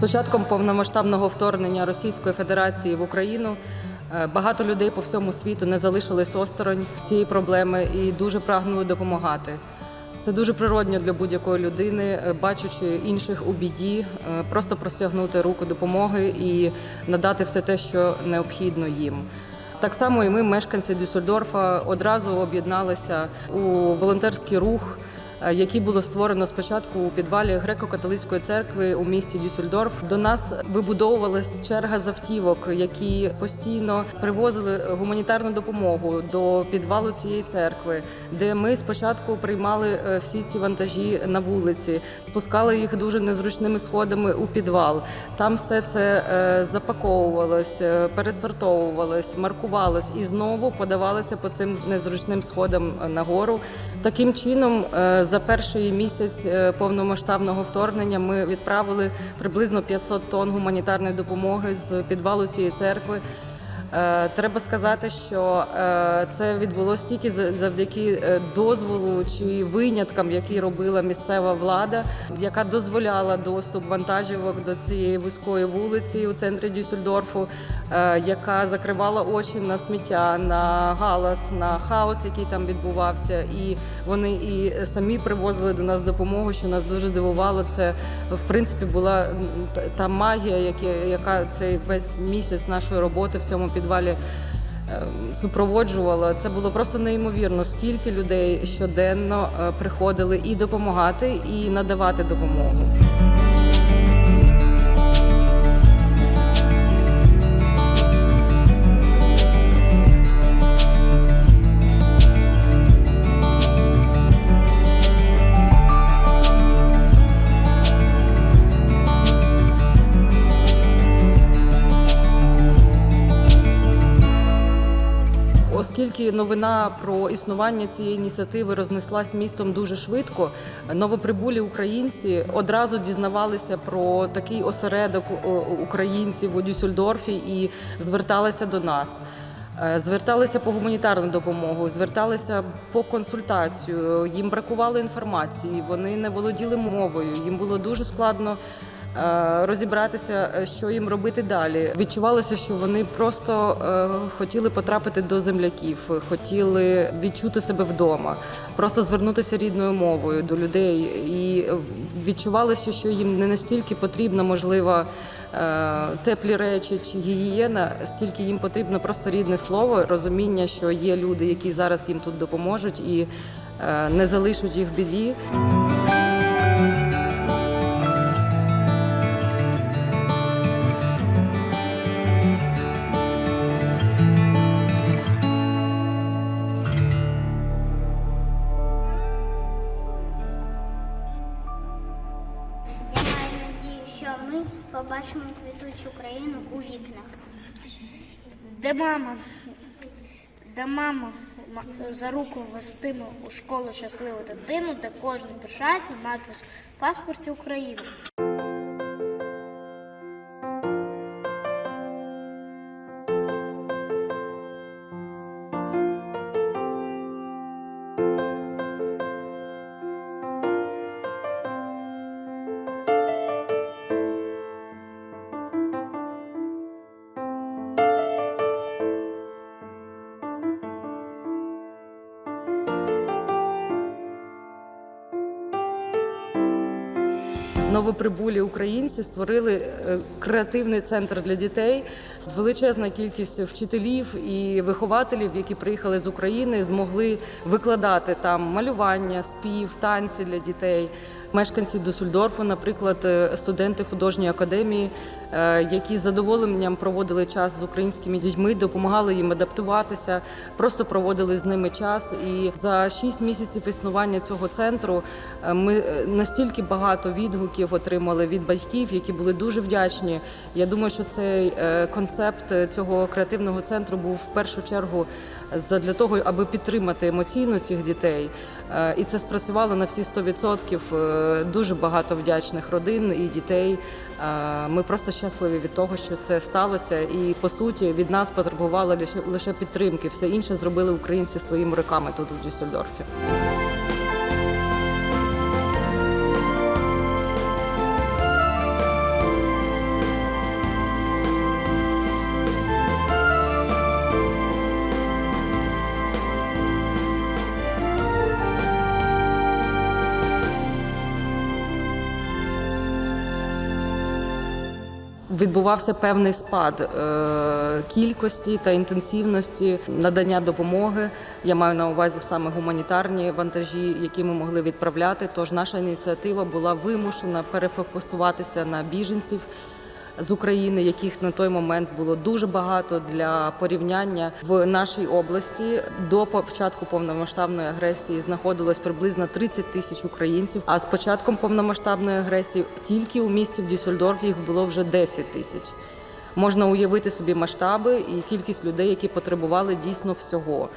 початком повномасштабного вторгнення Російської Федерації в Україну е, багато людей по всьому світу не залишились осторонь цієї проблеми і дуже прагнули допомагати. Це дуже природньо для будь-якої людини, е, бачачи інших у біді, е, просто простягнути руку допомоги і надати все те, що необхідно їм. Так само і ми, мешканці Дюссельдорфа, одразу об'єдналися у волонтерський рух, е, який було створено спочатку у підвалі греко-католицької церкви у місті Дюссельдорф. До нас вибудовувалась черга з автівок, які постійно привозили гуманітарну допомогу до підвалу цієї церкви, де ми спочатку приймали е, всі ці вантажі на вулиці, спускали їх дуже незручними сходами у підвал. Там все це е, запаковувалось, пересортовувалось, маркувалось і знову подавалося по цим незручним сходам нагору. Таким чином, за перший місяць е, повномасштабного вторгнення ми відправили приблизно 500 тонн гуманітарної допомоги з підвалу цієї церкви. Е, Треба сказати, що е, це відбулося тільки за- завдяки е, дозволу чи виняткам, які робила місцева влада, яка дозволяла доступ вантажівок до цієї вузької вулиці у центрі Дюссельдорфу, яка закривала очі на сміття, на галас, на хаос, який там відбувався. І вони і самі привозили до нас допомогу, що нас дуже дивувало. Це в принципі була та- магія, яка цей весь місяць нашої роботи в цьому підвалі ем, супроводжувала. Це було просто неймовірно, скільки людей щоденно е, приходили і допомагати, і надавати допомогу. Оскільки новина про існування цієї ініціативи рознеслась містом дуже швидко, новоприбулі українці одразу дізнавалися про такий осередок українців у Дюссельдорфі і зверталися до нас. Е, Зверталися по гуманітарну допомогу, зверталися по консультацію. Їм бракувало інформації, вони не володіли мовою. Їм було дуже складно е, розібратися, е, що їм робити далі. Відчувалося, що вони просто е, хотіли потрапити до земляків, хотіли відчути себе вдома, просто звернутися рідною мовою до людей. І е, відчувалося, що їм не настільки потрібна можлива. е, Теплі речі чи гігієна, скільки їм потрібно просто рідне слово, розуміння, що є люди, які зараз їм тут допоможуть і е, не залишать їх в біді. Що ми побачимо квітучу країну у вікнах. Де мама? Де мама ма- за руку вестиме у школу щасливу дитину, де кожен пишається надпис в паспорті України. Новоприбулі українці створили е, креативний центр для дітей. Величезна кількість вчителів і вихователів, які приїхали з України, змогли викладати там малювання, спів, танці для дітей. Мешканці Дусульдорфу, наприклад, е, студенти художньої академії, е, які з задоволенням проводили час з українськими дітьми, допомагали їм адаптуватися, просто проводили з ними час. І за шість місяців існування цього центру е, ми настільки багато відгуків отримали від батьків, які були дуже вдячні. Я думаю, що цей концепт цього креативного центру був в першу чергу для того, аби підтримати емоційно цих дітей. І це спрацювало на всі 100%. Дуже багато вдячних родин і дітей. Е, Ми просто щасливі від того, що це сталося. І по суті від нас потребували лише лише підтримки. Все інше зробили українці своїми руками тут у Дюссельдорфі. Відбувався певний спад е, кількості та інтенсивності надання допомоги. Я маю на увазі саме гуманітарні вантажі, які ми могли відправляти. Тож наша ініціатива була вимушена перефокусуватися на біженців. З України, яких на той момент було дуже багато для порівняння в нашій області до початку повномасштабної агресії знаходилось приблизно 30 тисяч українців. А з початком повномасштабної агресії тільки у місті в Дюссельдорфі їх було вже 10 тисяч. Можна уявити собі масштаби і кількість людей, які потребували дійсно всього.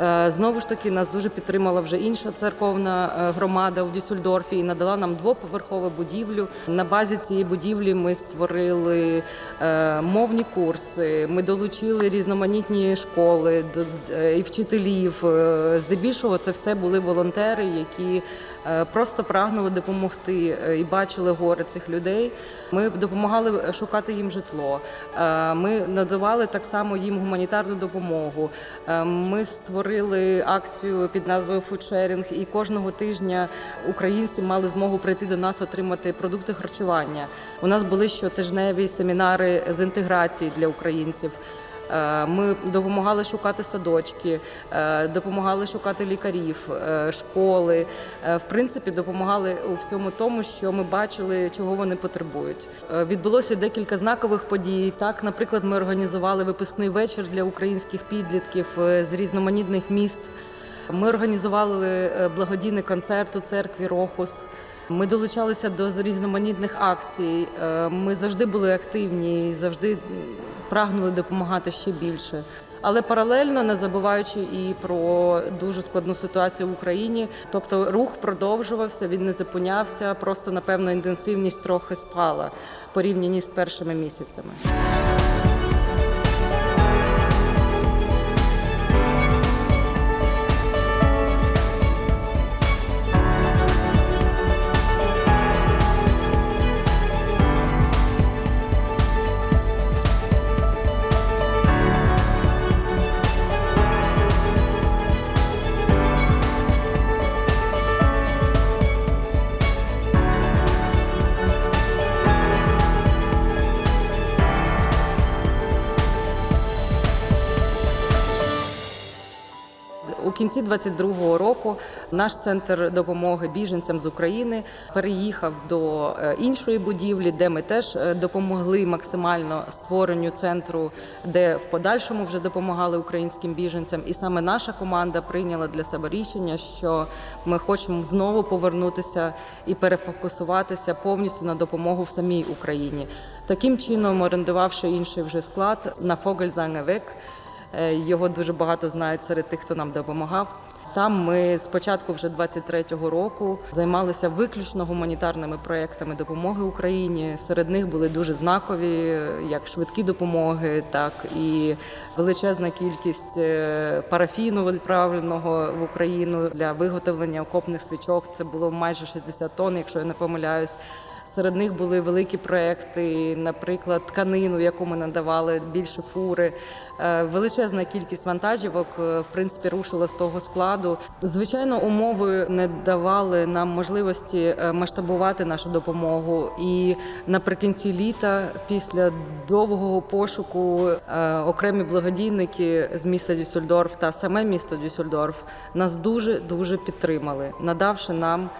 Е, Знову ж таки, нас дуже підтримала вже інша церковна е, громада в Дюссельдорфі і надала нам двоповерхову будівлю. На базі цієї будівлі ми створили е, мовні курси. Ми долучили різноманітні школи і вчителів. Здебільшого це все були волонтери, які просто прагнули допомогти і бачили горе цих людей. Ми допомагали шукати їм житло. Ми надавали так само їм гуманітарну допомогу. Ми створили акцію під назвою «Фудшерінг», і кожного тижня українці мали змогу прийти до нас отримати продукти харчування. У нас були щотижневі семінари з інтеграції для українців. Е, Ми допомагали шукати садочки, е, допомагали шукати лікарів, е, школи. В принципі, допомагали у всьому тому, що ми бачили, чого вони потребують. Відбулося декілька знакових подій. Так, наприклад, ми організували випускний вечір для українських підлітків з різноманітних міст. Ми організували благодійний концерт у церкві Рохус. Ми долучалися до різноманітних акцій. Е, Ми завжди були активні і завжди прагнули допомагати ще більше. Але паралельно не забуваючи і про дуже складну ситуацію в Україні. Тобто рух продовжувався, він не зупинявся. Просто напевно інтенсивність трохи спала порівняні з першими місяцями. Кінці 22-го року наш центр допомоги біженцям з України переїхав до е, іншої будівлі, де ми теж е, допомогли максимально створенню центру, де в подальшому вже допомагали українським біженцям. І саме наша команда прийняла для себе рішення, що ми хочемо знову повернутися і перефокусуватися повністю на допомогу в самій Україні. Таким чином, орендувавши інший вже склад на Фогельзангевик, Е, Його дуже багато знають серед тих, хто нам допомагав. Там ми з початку вже 23-го року займалися виключно гуманітарними проектами допомоги Україні. Серед них були дуже знакові, е, як швидкі допомоги, так і величезна кількість е, парафіну відправленого в Україну для виготовлення окопних свічок. Це було майже 60 тонн, якщо я не помиляюсь. Серед них були великі проекти, наприклад, тканину, яку ми надавали, більше фури. Е, Величезна кількість вантажівок, е, в принципі, рушила з того складу. Звичайно, умови не давали нам можливості е, масштабувати нашу допомогу. І наприкінці літа, після довгого пошуку, окремі благодійники з міста Дюссельдорф та саме місто Дюссельдорф нас дуже дуже підтримали, надавши нам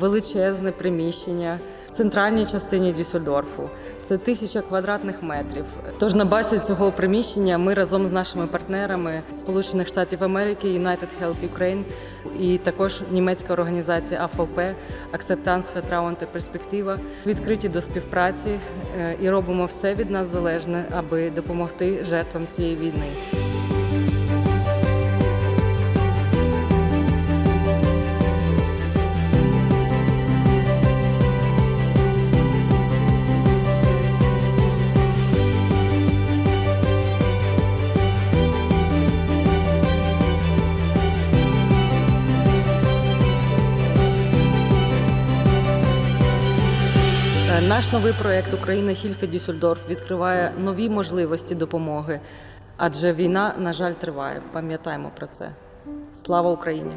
величезне приміщення в центральній частині Дюссельдорфу. Це тисяча квадратних метрів. Тож на базі цього приміщення ми разом з нашими партнерами Сполучених Штатів Америки, United Help Ukraine і також німецька організація АФОП Acceptance Vertrauen та Перспектива відкриті до співпраці е, і робимо все від нас залежне, аби допомогти жертвам цієї війни. Наш новий проект Україна Хільфе Дюссельдорф відкриває нові можливості допомоги, адже війна, на жаль, триває. Пам'ятаємо про це. Слава Україні!